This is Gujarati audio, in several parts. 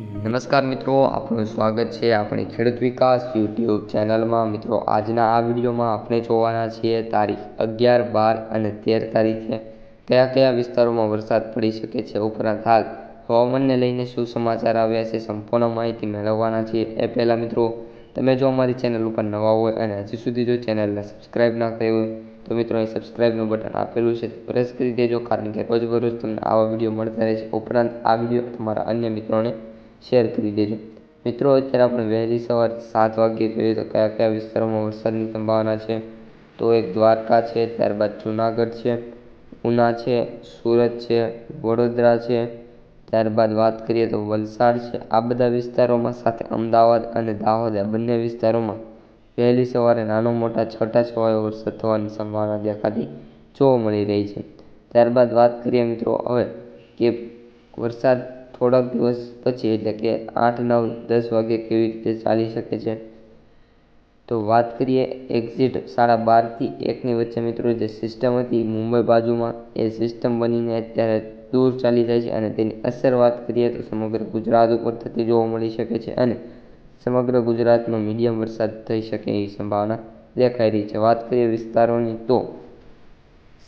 નમસ્કાર મિત્રો, આપનું સ્વાગત છે આપણી ખેડૂત વિકાસ યુટ્યુબ ચેનલમાં. મિત્રો, આજના આ વિડીયોમાં આપણે જોવાના છીએ તારીખ અગિયાર, બાર અને તેર તારીખે કયા કયા વિસ્તારોમાં વરસાદ પડી શકે છે ઉપરાંત હાલ હવામાનને લઈને શું સમાચાર આવ્યા છે સંપૂર્ણ માહિતી મેળવવાના છીએ. એ પહેલાં મિત્રો, તમે જો અમારી ચેનલ ઉપર નવા હોય અને હજી સુધી જો ચેનલને સબસ્ક્રાઈબ ના કરી હોય, તો મિત્રો અહીં સબસ્ક્રાઈબનું બટન આપેલું છે. પ્રેસ કરી દેજો, કારણ કે રોજબરોજ તમને આવા વીડિયો મળતા રહે છે. ઉપરાંત આ વીડિયો તમારા અન્ય મિત્રોને શેર કરી દેજો. મિત્રો, અત્યારે આપણે વહેલી સવારે સાત વાગ્યે જોઈએ તો કયા કયા વિસ્તારોમાં વરસાદની સંભાવના છે? તો એક દ્વારકા છે, ત્યારબાદ જુનાગઢ છે, ઉના છે, સુરત છે, વડોદરા છે, ત્યારબાદ વાત કરીએ તો વલસાડ છે. આ બધા વિસ્તારોમાં સાથે અમદાવાદ અને દાહોદ, આ બંને વિસ્તારોમાં વહેલી સવારે નાનો મોટા છટા છવાયો વરસાદ થવાની સંભાવના દેખાતી જોવા મળી રહી છે. ત્યારબાદ વાત કરીએ મિત્રો, હવે કે વરસાદ થોડાક દિવસ પછી એટલે કે આઠ, નવ, દસ વાગે કેવી રીતે ચાલી શકે છે? તો વાત કરીએ એક્ઝિટ સાડા બારથી એકની વચ્ચે મિત્રો જે સિસ્ટમ હતી મુંબઈ બાજુમાં, એ સિસ્ટમ બનીને અત્યારે દૂર ચાલી જાય છે અને તેની અસર વાત કરીએ તો સમગ્ર ગુજરાત ઉપર થતી જોવા મળી શકે છે અને સમગ્ર ગુજરાતમાં મીડિયમ વરસાદ થઈ શકે એવી સંભાવના દેખાઈ રહી છે. વાત કરીએ વિસ્તારોની તો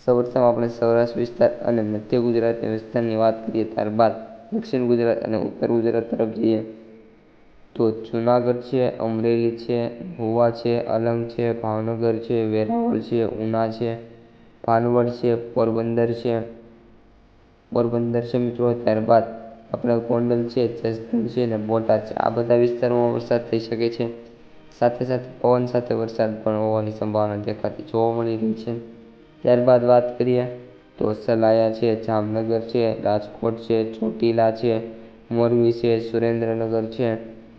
સૌપ્રથમ આપણે સૌરાષ્ટ્ર વિસ્તાર અને મધ્ય ગુજરાતના વિસ્તારની વાત કરીએ ત્યારબાદ દક્ષિણ ગુજરાત અને ઉત્તર ગુજરાત તરફ જઈએ, તો જુનાગઢ છે, અમરેલી છે મહુવા છે અલંગ છે, ભાવનગર છે, વેરાવળ છે, ઉના છે ભાનવડ છે, પોરબંદર છે. પોરબંદર છે મિત્રો, ત્યારબાદ આપણે ગોંડલ છે, જસદણ છે ને બોટાદ છે. આ બધા વિસ્તારોમાં વરસાદ થઈ શકે છે. સાથે સાથે પવન સાથે વરસાદ પણ હોવાની સંભાવના દેખાતી જોવા મળી રહી છે. ત્યારબાદ વાત કરીએ તો સલાયા છે, જામનગર છે, રાજકોટ છે, ચોટીલા છે, મોરબી છે, સુરેન્દ્રનગર છે,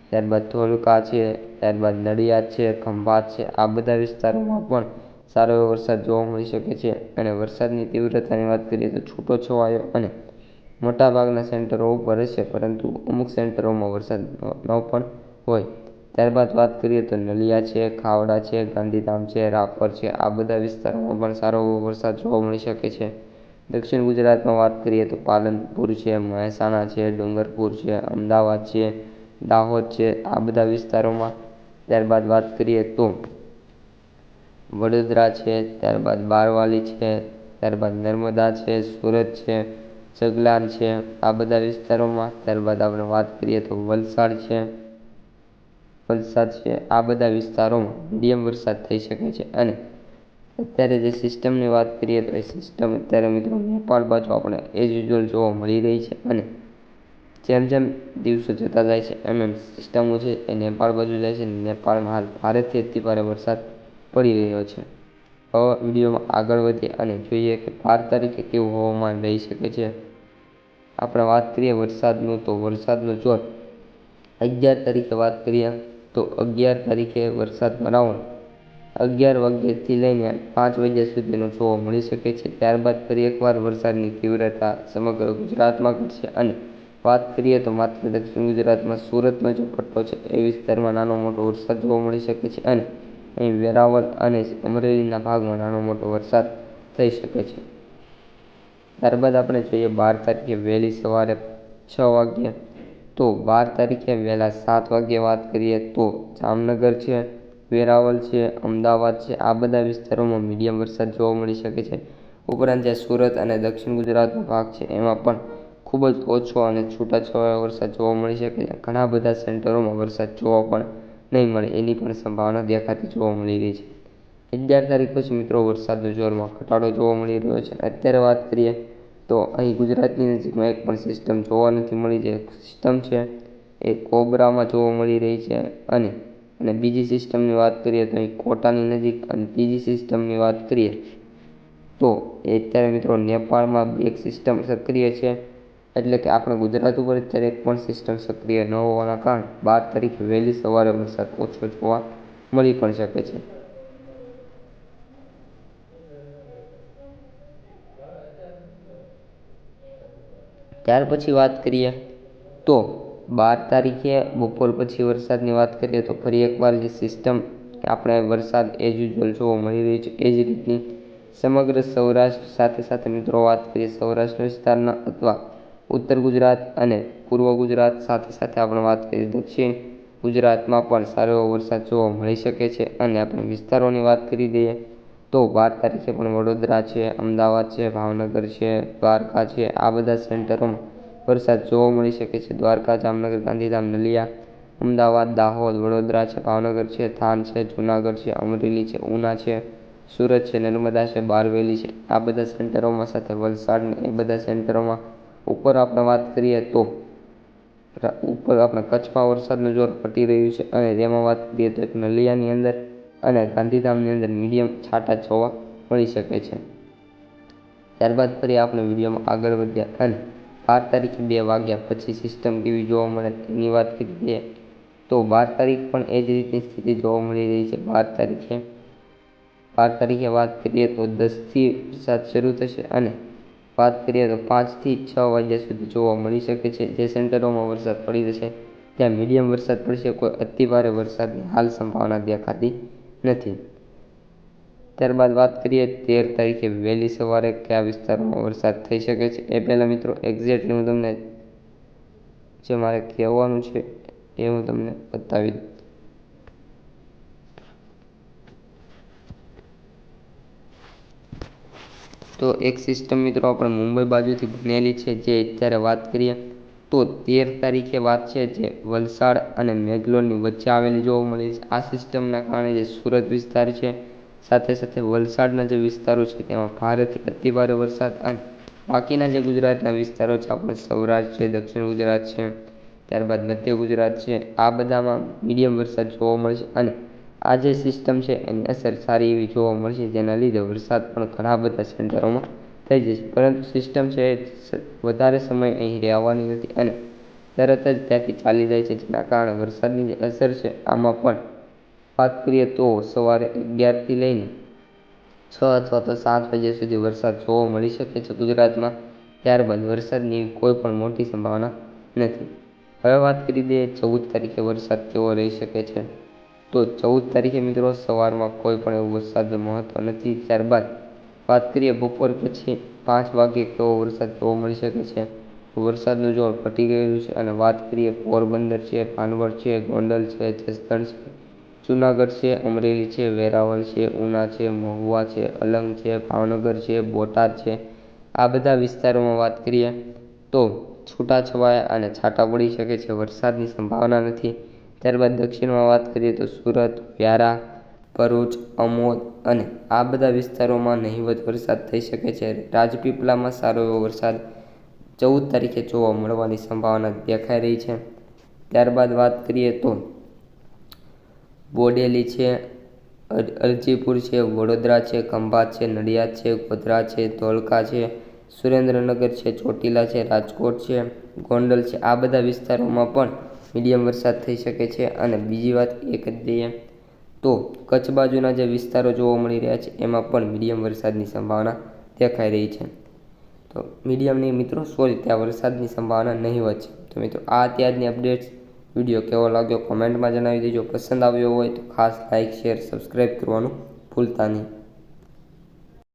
ત્યારબાદ ધોળકા છે, ત્યારબાદ નડિયાદ છે, ખંભાત છે. આ બધા વિસ્તારોમાં પણ સારો એવો વરસાદ જોવા મળી શકે છે. અને વરસાદની તીવ્રતાની વાત કરીએ તો છૂટો છવાયો અને મોટાભાગના સેન્ટરો ઉપર હશે પરંતુ અમુક સેન્ટરોમાં વરસાદ ન પણ હોય. ત્યારબાદ વાત કરીએ તો નલિયા છે, ખાવડા છે, ગાંધીધામ છે, રાપર છે, આ બધા વિસ્તારોમાં પણ સારો એવો વરસાદ જોવા મળી શકે છે. દક્ષિણ ગુજરાતમાં વાત કરીએ તો પાલનપુર છે, મહેસાણા છે, ડુંગરપુર છે, અમદાવાદ છે, દાહોદ છે, આ બધા વિસ્તારોમાં. ત્યારબાદ વાત કરીએ તો વડોદરા છે, ત્યારબાદ બારવાલી છે, ત્યારબાદ નર્મદા છે, સુરત છે, જગલાન છે, આ બધા વિસ્તારોમાં. ત્યારબાદ આપણે વાત કરીએ તો વલસાડ છે વલસાડ છે, આ બધા વિસ્તારોમાં મીડિયમ વરસાદ થઈ શકે છે. અને અત્યારે જે સિસ્ટમની વાત કરીએ તો એ સિસ્ટમ અત્યારે મિત્રો નેપાળ બાજુ આપણે એઝ યુઝ્યુઅલ જોવા મળી રહી છે અને જેમ જેમ દિવસો જતા જાય છે, એમ એમ સિસ્ટમો છે એ નેપાળ બાજુ જાય છે નેપાળમાં હાલ ભારેથી અતિ ભારે વરસાદ પડી રહ્યો છે. હવે વિડીયોમાં આગળ વધીએ અને જોઈએ કે બાર તારીખે કેવું હવામાન રહી શકે છે. આપણે વાત કરીએ વરસાદનું, તો વરસાદનું જોર અગિયાર તારીખે વાત કરીએ તો અગિયાર તારીખે વરસાદ બનાવો અગિયાર વાગ્યાથી લઈને પાંચ વાગ્યા સુધીનો જોવા મળી શકે છે. ત્યારબાદ ફરી એકવાર વરસાદની તીવ્રતા સમગ્ર ગુજરાતમાં ઘટશે. અને વાત કરીએ તો માત્ર દક્ષિણ ગુજરાતમાં સુરતમાં જો પટ્ટો છે. એ વિસ્તારમાં નાનો મોટો વરસાદ જોવા મળી શકે છે અને અહીં વેરાવળ અને અમરેલીના ભાગમાં નાનો મોટો વરસાદ થઈ શકે છે. ત્યારબાદ આપણે જોઈએ બાર તારીખે વહેલી સવારે છ વાગ્યે તો બાર તારીખે વહેલા સાત વાગ્યે વાત કરીએ તો જામનગર છે, વેરાવળ છે, અમદાવાદ છે, આ બધા વિસ્તારોમાં મીડિયમ વરસાદ જોવા મળી શકે છે. ઉપરાંત જે સુરત અને દક્ષિણ ગુજરાતનો ભાગ છે, એમાં પણ ખૂબ જ ઓછો અને છૂટાછવાયો વરસાદ જોવા મળી શકે છે. ઘણા બધા સેન્ટરોમાં વરસાદ જોવા પણ નહીં મળે એની પણ સંભાવના દેખાતી જોવા મળી રહી છે. અગિયાર તારીખ પછી મિત્રો વરસાદનું જોરમાં ઘટાડો જોવા મળી રહ્યો છે. અત્યારે વાત કરીએ તો અહીં ગુજરાતની નજીકમાં એક પણ સિસ્ટમ જોવા નથી મળી જે સિસ્ટમ છે, એ કોબરામાં જોવા મળી રહી છે. અને અને બીજી સિસ્ટમની વાત કરીએ તો અહીં કોટાની નજીક અને ત્રીજી સિસ્ટમની વાત કરીએ તો એ અત્યારે મિત્રો નેપાળમાં એક સિસ્ટમ સક્રિય છે. એટલે કે આપણે ગુજરાત ઉપર અત્યારે એક પણ સિસ્ટમ સક્રિય ન હોવાના કારણે બાર તારીખે વહેલી સવારે વરસાદ ઓછો જોવા મળી પણ શકે છે. ત્યાર પછી વાત કરીએ તો બાર તારીખે બપોર પછી વરસાદની વાત કરીએ તો ફરી એકવાર જે સિસ્ટમ આપણે વરસાદ એઝ યુઝ્યુઅલ જોવા મળી રહી છે એ જ રીતની સમગ્ર સૌરાષ્ટ્ર સાથે સાથે મિત્રો વાત કરીએ સૌરાષ્ટ્ર વિસ્તારના અથવા ઉત્તર ગુજરાત અને પૂર્વ ગુજરાત સાથે સાથે આપણે વાત કરીએ દક્ષિણ ગુજરાતમાં પણ સારો એવો વરસાદ જોવા મળી શકે છે અને આપણે વિસ્તારોની વાત કરી દઈએ તો વાત તરીકે પણ વડોદરા છે, અમદાવાદ છે, ભાવનગર છે, દ્વારકા છે, આ બધા સેન્ટરોમાં વરસાદ જોવા મળી શકે છે. દ્વારકા, જામનગર, ગાંધીધામ, નલિયા, અમદાવાદ, દાહોદ, વડોદરા છે, ભાવનગર છે, થાન છે, જુનાગઢ છે, અમરેલી છે, ઉના છે, સુરત છે, નર્મદા છે, બારવેલી છે. આ બધા સેન્ટરોમાં સાથે વલસાડ એ બધા સેન્ટરોમાં ઉપર આપણે વાત કરીએ તો ઉપર આપણે કચ્છમાં વરસાદનું જોર ઘટી રહ્યું છે અને તેમાં વાત કરીએ તો એક નલિયાની અંદર અને ગાંધીધામની અંદર મીડિયમ છાંટા જોવા મળી શકે છે. ત્યારબાદ ફરી આપણે વિડીયોમાં આગળ વધ્યા અને બાર તારીખે બે વાગ્યા પછી સિસ્ટમ કેવી જોવા મળે તેની વાત કરી દઈએ તો બાર તારીખ પણ એ જ રીતની સ્થિતિ જોવા મળી રહી છે. બાર તારીખે બાર તારીખે વાત કરીએ તો દસથી વરસાદ શરૂ થશે અને વાત કરીએ તો પાંચથી છ વાગ્યા સુધી જોવા મળી શકે છે. જે સેન્ટરોમાં વરસાદ પડી જશે ત્યાં મીડિયમ વરસાદ પડશે, કોઈ અતિભારે વરસાદની હાલ સંભાવના દેખાતી નથી. ત્યારબાદ વાત કરીએ તેર તારીખે વહેલી સવારે કયા વિસ્તારમાં વરસાદ થઈ શકે છે? એ પહેલાં મિત્રો એક્ઝેક્ટલી હું તમને જે મારે કહેવાનું છે એ હું તમને બતાવી દઉં તો એક સિસ્ટમ મિત્રો આપણે મુંબઈ બાજુથી બનેલી છે, જે અત્યારે વાત કરીએ તો તેર તારીખે વાત છે જે વલસાડ અને મેંગલોરની વચ્ચે આવેલી જોવા મળે છે. આ સિસ્ટમના કારણે જે સુરત વિસ્તાર છે, સાથે સાથે વલસાડના જે વિસ્તારો છે, તેમાં ભારેથી અતિભારે વરસાદ અને બાકીના જે ગુજરાતના વિસ્તારો છે, આપણે સૌરાષ્ટ્ર છે, દક્ષિણ ગુજરાત છે, ત્યારબાદ મધ્ય ગુજરાત છે, આ બધામાં મીડિયમ વરસાદ જોવા મળશે અને આ જે સિસ્ટમ છે, એની અસર સારી એવી જોવા મળશે જેના લીધે વરસાદ પણ ઘણા બધા સેન્ટરોમાં થઈ જશે. પરંતુ સિસ્ટમ છે વધારે સમય અહીં રહેવાની નથી અને તરત જ ત્યાંથી ચાલી જાય છે, જેના કારણે વરસાદની જે અસર છે, આમાં પણ. વાત કરીએ તો સવારે અગિયારથી લઈને છ અથવા તો સાત વાગ્યા સુધી વરસાદ જોવા મળી શકે છે ગુજરાતમાં. ત્યારબાદ વરસાદની કોઈ પણ મોટી સંભાવના નથી. હવે વાત કરી દઈએ ચૌદ તારીખે વરસાદ કેવો રહી શકે છે. તો ચૌદ તારીખે મિત્રો સવારમાં કોઈ પણ એવો વરસાદનું મહત્ત્વ નથી. ત્યારબાદ વાત કરીએ બપોર પછી પાંચ વાગે તો વરસાદ જોવા મળી શકે છે. વરસાદનું જોર ઘટી ગયેલું છે અને વાત કરીએ પોરબંદર છે પાનવડ છે, ગોંડલ છે, જસદણ છે, જુનાગઢ છે, અમરેલી છે, વેરાવળ છે, ઉના છે, મહુવા છે, અલંગ છે, ભાવનગર છે, બોટાદ છે. આ બધા વિસ્તારોમાં વાત કરીએ તો છૂટાછવાયા અને છાંટા પડી શકે છે. વરસાદની સંભાવના નથી. ત્યારબાદ દક્ષિણમાં વાત કરીએ તો સુરત, વ્યારા ભરૂચ, અમોદ અને આ બધા વિસ્તારોમાં નહિવત વરસાદ થઈ શકે છે. રાજપીપળામાં સારો એવો વરસાદ ચૌદ તારીખે જોવા મળવાની સંભાવના દેખાઈ રહી છે. ત્યારબાદ વાત કરીએ તો બોડેલી છે અરજીપુર છે, વડોદરા છે, ખંભાત છે, નડિયાદ છે, ગોધરા છે, ધોળકા છે, સુરેન્દ્રનગર છે, ચોટીલા છે, રાજકોટ છે, ગોંડલ છે. આ બધા વિસ્તારોમાં પણ મીડિયમ વરસાદ થઈ શકે છે. અને બીજી વાત એ કરી દઈએ તો કચ્છ બાજુના જે વિસ્તારો જોવા મળી રહ્યા છે, એમાં પણ મીડિયમ વરસાદની સંભાવના દેખાઈ રહી છે. તો મીડિયમની મિત્રો, સોરી, ત્યાં વરસાદની સંભાવના નહીવત છે. તો મિત્રો, આ ત્યારની અપડેટ્સ વીડિયો કેવો લાગ્યો કોમેન્ટમાં જણાવી દેજો. પસંદ આવ્યો હોય તો ખાસ લાઇક શેર, સબસ્ક્રાઈબ કરવાનું ભૂલતા નહીં.